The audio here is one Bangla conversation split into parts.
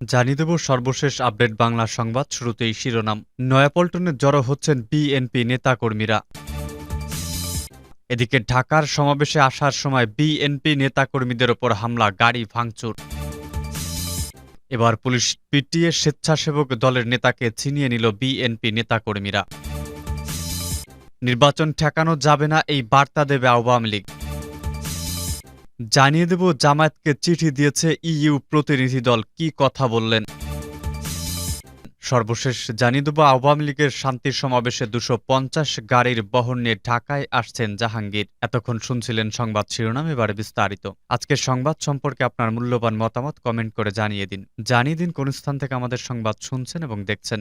জানিয়ে দেব সর্বশেষ আপডেট বাংলা সংবাদ শুরুতেই শিরোনাম। নয়াপল্টনে জড়ো হচ্ছেন বিএনপি নেতাকর্মীরা। এদিকে ঢাকার সমাবেশে আসার সময় বিএনপি নেতাকর্মীদের ওপর হামলা, গাড়ি ভাঙচুর। এবার পুলিশ পিটিএ স্বেচ্ছাসেবক দলের নেতাকে ছিনিয়ে নিল বিএনপি নেতাকর্মীরা। নির্বাচন ঠেকানো যাবে না, এই বার্তা দেবে আওয়ামী লীগ। জানিয়ে দেব জামায়াতকে চিঠি দিয়েছে ইইউ প্রতিনিধি দল। কি কথা বললেন? সর্বশেষ জানিয়ে দেব, আওয়ামী লীগের শান্তি সমাবেশে দুশো পঞ্চাশ গাড়ির বহর নিয়ে ঢাকায় আসছেন জাহাঙ্গীর। এতক্ষণ শুনছিলেন সংবাদ শিরোনাম, এবারে বিস্তারিত। আজকের সংবাদ সম্পর্কে আপনার মূল্যবান মতামত কমেন্ট করে জানিয়ে দিন। জানিয়ে দিন কোন স্থান থেকে আমাদের সংবাদ শুনছেন এবং দেখছেন।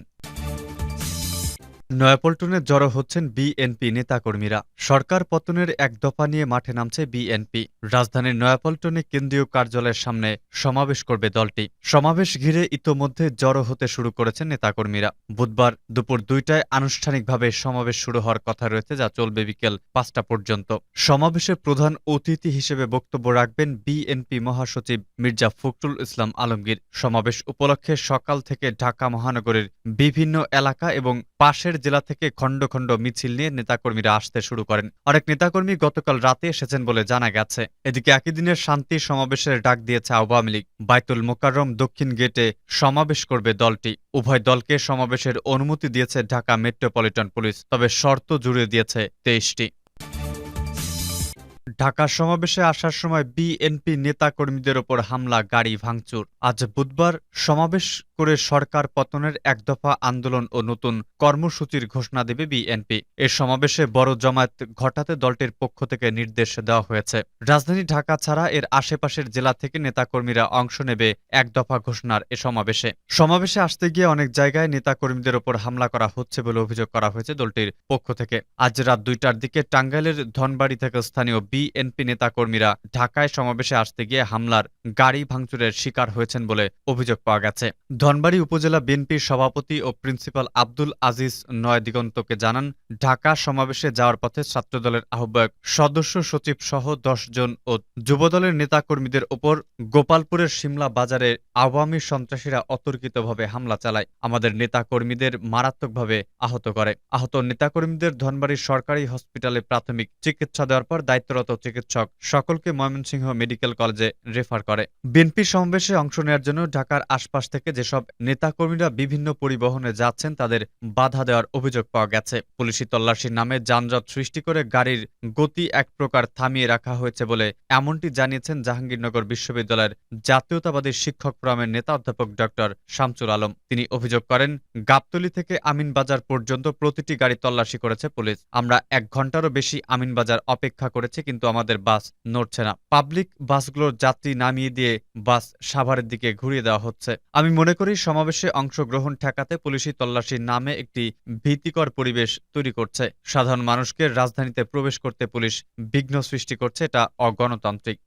নয়াপল্টনে জড়ো হচ্ছেন বিএনপি নেতাকর্মীরা। সরকার পতনের এক দফা নিয়ে মাঠে নামছে বিএনপি। রাজধানীর নয়াপল্টনে কেন্দ্রীয় কার্যালয়ের সামনে সমাবেশ করবে দলটি। সমাবেশ ঘিরে ইতোমধ্যে জড়ো হতে শুরু করেছেন নেতাকর্মীরা। বুধবার দুপুর দুইটায় আনুষ্ঠানিকভাবে সমাবেশ শুরু হওয়ার কথা রয়েছে, যা চলবে বিকেল পাঁচটা পর্যন্ত। সমাবেশের প্রধান অতিথি হিসেবে বক্তব্য রাখবেন বিএনপি মহাসচিব মির্জা ফখরুল ইসলাম আলমগীর। সমাবেশ উপলক্ষে সকাল থেকে ঢাকা মহানগরের বিভিন্ন এলাকা এবং পাশের জেলা থেকে খণ্ড খণ্ড মিছিল নিয়ে নেতাকর্মীরা আসতে শুরু করেন। অনেক নেতাকর্মী গতকাল রাতে এসেছেন বলে জানা গেছে। এদিকে একই দিনের শান্তি সমাবেশের ডাক দিয়েছে আওয়ামী লীগ। বাইতুল মোকাররম দক্ষিণ গেটে সমাবেশ করবে দলটি। উভয় দলকে সমাবেশের অনুমতি দিয়েছে ঢাকা মেট্রোপলিটন পুলিশ, তবে শর্ত জুড়ে দিয়েছে তেইশটি। ঢাকা সমাবেশে আসার সময় বিএনপি নেতাকর্মীদের ওপর হামলা, গাড়ি ভাঙচুর। আজ বুধবার সমাবেশ করে সরকার পতনের এক দফা আন্দোলন ও নতুন কর্মসূচির ঘোষণা দেবে বিএনপি। এ সমাবেশে বড় জমায়েত ঘটাতে দলটির পক্ষ থেকে নির্দেশ দেওয়া হয়েছে। রাজধানী ঢাকা ছাড়া এর আশেপাশের জেলা থেকে নেতাকর্মীরা অংশ নেবে এক দফা ঘোষণার এ সমাবেশে। সমাবেশে আসতে গিয়ে অনেক জায়গায় নেতাকর্মীদের ওপর হামলা করা হচ্ছে বলে অভিযোগ করা হয়েছে দলটির পক্ষ থেকে। আজ রাত দুইটার দিকে টাঙ্গাইলের ধনবাড়ি থেকে স্থানীয় বিএনপি নেতাকর্মীরা ঢাকায় সমাবেশে আসতে গিয়ে হামলার গাড়ি ভাঙচুরের শিকার হয়েছেন বলে অভিযোগ পাওয়া গেছে। ধনবাড়ি উপজেলা বিএনপির সভাপতি ও প্রিন্সিপাল আব্দুল আজিজ নয় দিগন্তকে জানান, ঢাকা সমাবেশে যাওয়ার পথে ছাত্রদলের আহ্বায়ক, সদস্য সচিব সহ দশ জন ও যুবদলের নেতাকর্মীদের ওপর গোপালপুরের সিমলা বাজারে আওয়ামী সন্ত্রাসীরা অতর্কিতভাবে হামলা চালায়। আমাদের নেতাকর্মীদের মারাত্মকভাবে আহত করে। আহত নেতাকর্মীদের ধনবাড়ির সরকারি হসপিটালে প্রাথমিক চিকিৎসা দেওয়ার পর দায়িত্বরত চিকিৎসক সকলকে ময়মনসিংহ মেডিকেল কলেজে রেফার করে। বিএনপি সমাবেশে অংশ নেওয়ার জন্য ঢাকার আশপাশ থেকে যেসব নেতাকর্মীরা বিভিন্ন পরিবহনে যাচ্ছেন, তাদের বাধা দেওয়ার অভিযোগ পাওয়া গেছে। পুলিশি তল্লাশির নামে যানজট সৃষ্টি করে গাড়ির গতি এক প্রকার থামিয়ে রাখা হয়েছে বলে এমনটি জানিয়েছেন জাহাঙ্গীরনগর বিশ্ববিদ্যালয়ের জাতীয়তাবাদী শিক্ষক ফোরামের নেতা অধ্যাপক ডক্টর শামসুল আলম। তিনি অভিযোগ করেন, গাবতলী থেকে আমিনবাজার পর্যন্ত প্রতিটি গাড়ি তল্লাশি করেছে পুলিশ। আমরা এক ঘন্টারও বেশি আমিনবাজার অপেক্ষা করেছি, কিন্তু আমাদের বাস নড়ছে না। পাবলিক বাসগুলোর যাত্রী নামিয়ে দিয়ে বাস সাভারের দিকে ঘুরিয়ে দেওয়া হচ্ছে। আমি মনে করি, সমাবেশে অংশগ্রহণ ঠেকাতে পুলিশি তল্লাশির নামে একটি ভীতিকর পরিবেশ তৈরি করছে। সাধারণ মানুষকে রাজধানীতে প্রবেশ করতে পুলিশ বিঘ্ন সৃষ্টি করছে, এটা অগণতান্ত্রিক।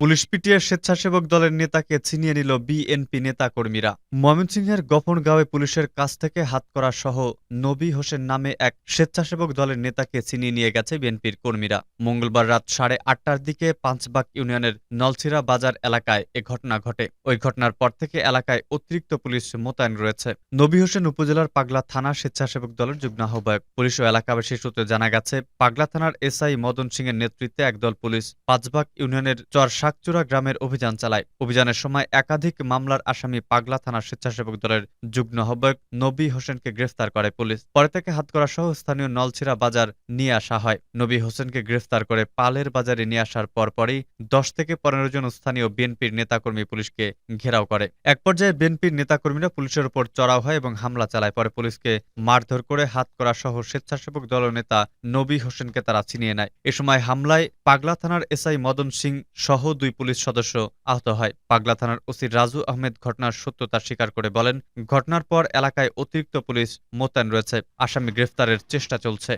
পুলিশ পিটিয়ে স্বেচ্ছাসেবক দলের নেতাকে ছিনিয়ে নিল বিএনপি নেতাকর্মীরা। ময়মনসিংহের গফনগাঁওয়ে পুলিশের কাছ থেকে হাতকড়া সহ নবী হোসেন নামে এক স্বেচ্ছাসেবক দলের নেতাকে ছিনিয়ে নিয়ে গেছে বিএনপির কর্মীরা। মঙ্গলবার রাত সাড়ে আটটার দিকে পাঁচবাগ ইউনিয়নের নলছিরা বাজার এলাকায় এ ঘটনা ঘটে। ওই ঘটনার পর থেকে এলাকায় অতিরিক্ত পুলিশ মোতায়েন রয়েছে। নবী হোসেন উপজেলার পাগলা থানা স্বেচ্ছাসেবক দলের যুগ্ম আহ্বায়ক। পুলিশ ও এলাকাবাসী সূত্রে জানা গেছে, পাগলা থানার এসআই মদন সিং এর নেতৃত্বে একদল পুলিশ পাঁচবাগ ইউনিয়নের চর শাকচুরা গ্রামের অভিযান চালায়। অভিযানের সময় একাধিক মামলার আসামি পাগলা থানার স্বেচ্ছাসেবক দলের যুগ্ম আহ্বায়ক নবী হোসেনকে গ্রেফতার করে পুলিশ। পরে তাকে হাতকড়া সহ স্থানীয় নলছিরা বাজার নিয়ে আসা হয়। নবী হোসেনকে গ্রেফতার করে পালের বাজারে নিয়ে আসার পরপরই দশ থেকে পনেরো জন স্থানীয় বিএনপির নেতাকর্মী পুলিশকে ঘেরাও করে। এক পর্যায়ে বিএনপির নেতাকর্মীরা পুলিশের উপর চড়াও হয় এবং হামলা চালায়। পরে পুলিশকে মারধর করে হাতকড়া সহ স্বেচ্ছাসেবক দলের নেতা নবী হোসেনকে তারা ছিনিয়ে নেয়। এ সময় হামলায় পাগলা থানার এসআই মদন সিং সহ দুই পুলিশ সদস্য আহত হয়। পাগলা থানার ওসি রাজু আহমেদ ঘটনার সত্যতা স্বীকার করে বলেন, ঘটনার পর এলাকায় অতিরিক্ত পুলিশ মোতায়েন রয়েছে। আসামি গ্রেফতারের চেষ্টা চলছে।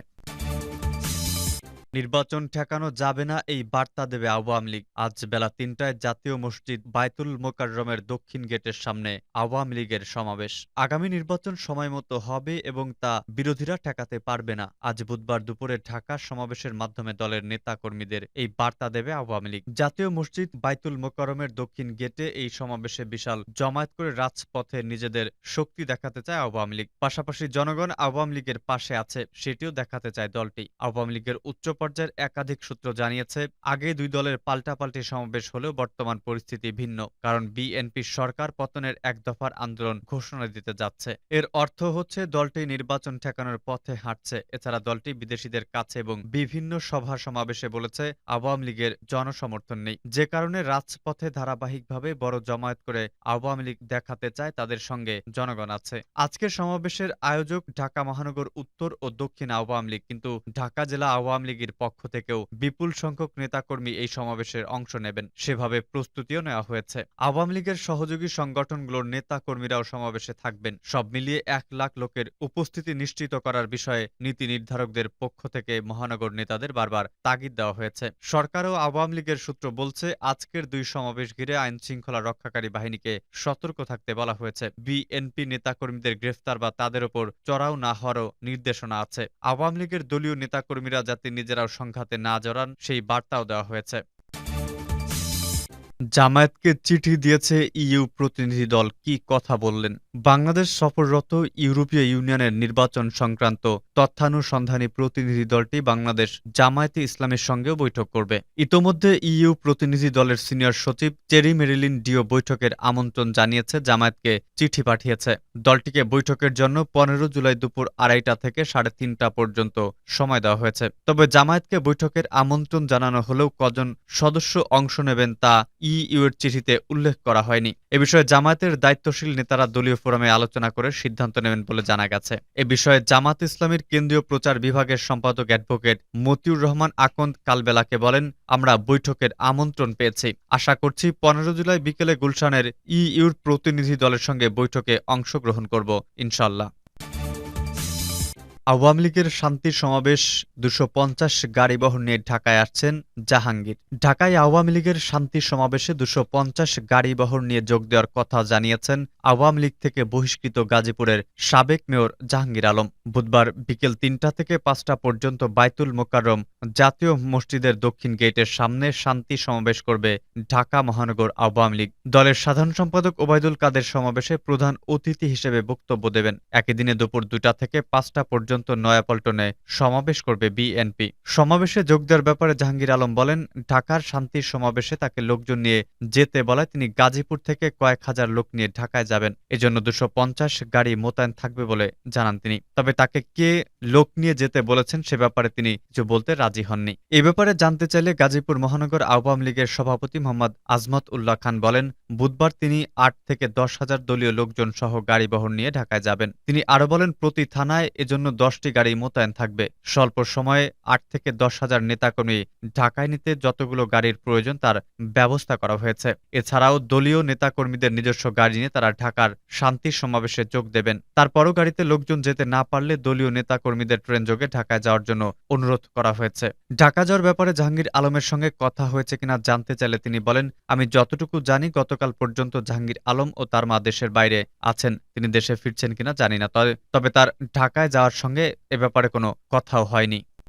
নির্বাচন ঠেকানো যাবে না, এই বার্তা দেবে আওয়ামী লীগ। আজ বেলা তিনটায় জাতীয় মসজিদ বায়তুল মোকাররমের দক্ষিণ গেটের সামনে আওয়ামী লীগের সমাবেশ। আগামী নির্বাচন সময় মতো হবে এবং তা বিরোধীরা ঠেকাতে পারবে না। আজ বুধবার দুপুরে ঢাকা সমাবেশের মাধ্যমে দলের নেতা কর্মীদের এই বার্তা দেবে আওয়ামী লীগ। জাতীয় মসজিদ বাইতুল মোকাররমের দক্ষিণ গেটে এই সমাবেশে বিশাল জমায়েত করে রাজপথে নিজেদের শক্তি দেখাতে চায় আওয়ামী লীগ। পাশাপাশি জনগণ আওয়ামী লীগের পাশে আছে, সেটিও দেখাতে চায় দলটি। আওয়ামী লীগের উচ্চ পর্যায়ের একাধিক সূত্র জানিয়েছে আগে দুই দলের পাল্টাপাল্টি সমাবেশ হলেও বর্তমান পরিস্থিতি ভিন্ন, কারণ বিএনপি সরকার পতনের এক দফার আন্দোলন ঘোষণা দিতে যাচ্ছে। এর অর্থ হচ্ছে দলটি নির্বাচন ঠেকানোর পথে হাঁটছে। এছাড়া দলটি বিদেশিদের কাছে এবং বিভিন্ন সভা সমাবেশে বলেছে, আওয়ামী লীগের জনসমর্থন নেই। যে কারণে রাজপথে ধারাবাহিকভাবে বড় জমায়েত করে আওয়ামী লীগ দেখাতে চায় তাদের সঙ্গে জনগণ আছে। আজকের সমাবেশের আয়োজক ঢাকা মহানগর উত্তর ও দক্ষিণ আওয়ামী লীগ, কিন্তু ঢাকা জেলা আওয়ামী লীগের পক্ষ থেকেও বিপুল সংখ্যক নেতাকর্মী এই সমাবেশের অংশ নেবেন। সেভাবে প্রস্তুতিও নেওয়া হয়েছে। আওয়ামী লীগের সহযোগী সংগঠনগুলোর নেতা কর্মীরাও সমাবেশে থাকবেন। সব মিলিয়ে এক লাখ লোকের উপস্থিতি নিশ্চিত করার বিষয়ে নীতি নির্ধারকদের পক্ষ থেকে মহানগর নেতাদের বারবার তাগিদ দেওয়া হয়েছে। সরকার ও আওয়ামী লীগের সূত্র বলছে, আজকের দুই সমাবেশ ঘিরে আইন শৃঙ্খলা রক্ষাকারী বাহিনীকে সতর্ক থাকতে বলা হয়েছে। বিএনপি নেতাকর্মীদের গ্রেফতার বা তাদের ওপর চড়াও না হওয়ারও নির্দেশনা আছে। আওয়ামী লীগের দলীয় নেতাকর্মীরা যাতে নিজেরাও সংঘাতে না জড়ান সেই বার্তাও দেওয়া হয়েছে। জামায়াতকে চিঠি দিয়েছে ইইউ প্রতিনিধি দল। কি কথা বললেন? বাংলাদেশ সফররত ইউরোপীয় ইউনিয়নের নির্বাচন সংক্রান্ত তথ্যানুসন্ধানী প্রতিনিধি দলটি বাংলাদেশ জামায়াতে ইসলামের সঙ্গেও বৈঠক করবে। ইতোমধ্যে ইইউ প্রতিনিধি দলের সিনিয়র সচিব চেরি মেরিলিন ডিও বৈঠকের আমন্ত্রণ জানিয়েছে, জামায়াতকে চিঠি পাঠিয়েছে। দলটিকে বৈঠকের জন্য পনেরো জুলাই দুপুর আড়াইটা থেকে সাড়ে তিনটা পর্যন্ত সময় দেওয়া হয়েছে। তবে জামায়াতকে বৈঠকের আমন্ত্রণ জানানো হলেও কজন সদস্য অংশ নেবেন তা ইইউ এর চিঠিতে উল্লেখ করা হয়নি। এ বিষয়ে জামায়াতের দায়িত্বশীল নেতারা দলীয় ফোরামে আলোচনা করে সিদ্ধান্ত নেবেন বলে জানা গেছে। এ বিষয়ে জামাত ইসলামীর কেন্দ্রীয় প্রচার বিভাগের সম্পাদক অ্যাডভোকেট মতিউর রহমান আকন্দ কালবেলাকে বলেন, আমরা বৈঠকের আমন্ত্রণ পেয়েছি। আশা করছি পনেরো জুলাই বিকেলে গুলশানের ইইউর প্রতিনিধি দলের সঙ্গে বৈঠকে অংশগ্রহণ করব ইনশাল্লাহ আওয়ামী লীগের শান্তি সমাবেশ দুশো পঞ্চাশ গাড়িবহর নিয়ে ঢাকায় আসছেন জাহাঙ্গীর। ঢাকায় আওয়ামী লীগের শান্তি সমাবেশে দুশো পঞ্চাশ গাড়িবহর নিয়ে যোগ দেওয়ার কথা জানিয়েছেন আওয়ামী লীগ থেকে বহিষ্কৃত গাজীপুরের সাবেক মেয়র জাহাঙ্গীর আলম। বুধবার বিকেল তিনটা থেকে পাঁচটা পর্যন্ত বাইতুল মোকাররম জাতীয় মসজিদের দক্ষিণ গেটের সামনে শান্তি সমাবেশ করবে ঢাকা মহানগর আওয়ামী লীগ। দলের সাধারণ সম্পাদক ওবায়দুল কাদের সমাবেশে প্রধান অতিথি হিসেবে বক্তব্য দেবেন। একই দিনে দুপুর দুটা থেকে পাঁচটা পর্যন্ত নয়াপল্টনে সমাবেশ করবে বিএনপি। সমাবেশে যোগ দেওয়ার ব্যাপারে জাহাঙ্গীর আলম বলেন, ঢাকার শান্তির সমাবেশে তাকে লোকজন নিয়ে যেতে বলায় তিনি গাজীপুর থেকে কয়েক হাজার লোক নিয়ে ঢাকায় যাবেন। এজন্য দুশো পঞ্চাশ গাড়ি মোতায়েন থাকবে বলে জানান তিনি। তবে তাকে কে লোক নিয়ে যেতে বলেছেন সে ব্যাপারে তিনি কিছু বলতে রাজি হননি। এ ব্যাপারে জানতে চাইলে গাজীপুর মহানগর আওয়ামী লীগের সভাপতি মোহাম্মদ আজমত উল্লাহ খান বলেন, বুধবার তিনি আট থেকে দশ হাজার দলীয় লোকজন সহ গাড়ি বহর নিয়ে ঢাকায় যাবেন। তিনি আরও বলেন, প্রতি থানায় এজন্য দশটি গাড়ি মোতায়েন থাকবে। স্বল্প সময়ে আট থেকে দশ হাজার নেতাকর্মী ঢাকায় নিতে যতগুলো গাড়ির প্রয়োজন তার ব্যবস্থা করা হয়েছে। এছাড়াও দলীয় নেতাকর্মীদের নিজস্ব গাড়ি নিয়ে তারা ঢাকার শান্তি সমাবেশে যোগ দেবেন। তারপরও গাড়িতে লোকজন যেতে না পারলে দলীয় নেতাকর্মীদের ট্রেন যোগে ঢাকায় যাওয়ার জন্য অনুরোধ করা হয়েছে। ঢাকা যাওয়ার ব্যাপারে জাহাঙ্গীর আলমের সঙ্গে কথা হয়েছে কিনা জানতে চাইলে তিনি বলেন, আমি যতটুকু জানি, গতকাল পর্যন্ত জাহাঙ্গীর আলম ও তার মা দেশের বাইরে আছেন। তিনি দেশে ফিরছেন কিনা জানি না। তবে তার ঢাকায় যাওয়ার সঙ্গে এ ব্যাপারে কোনো কথাও হয়নি।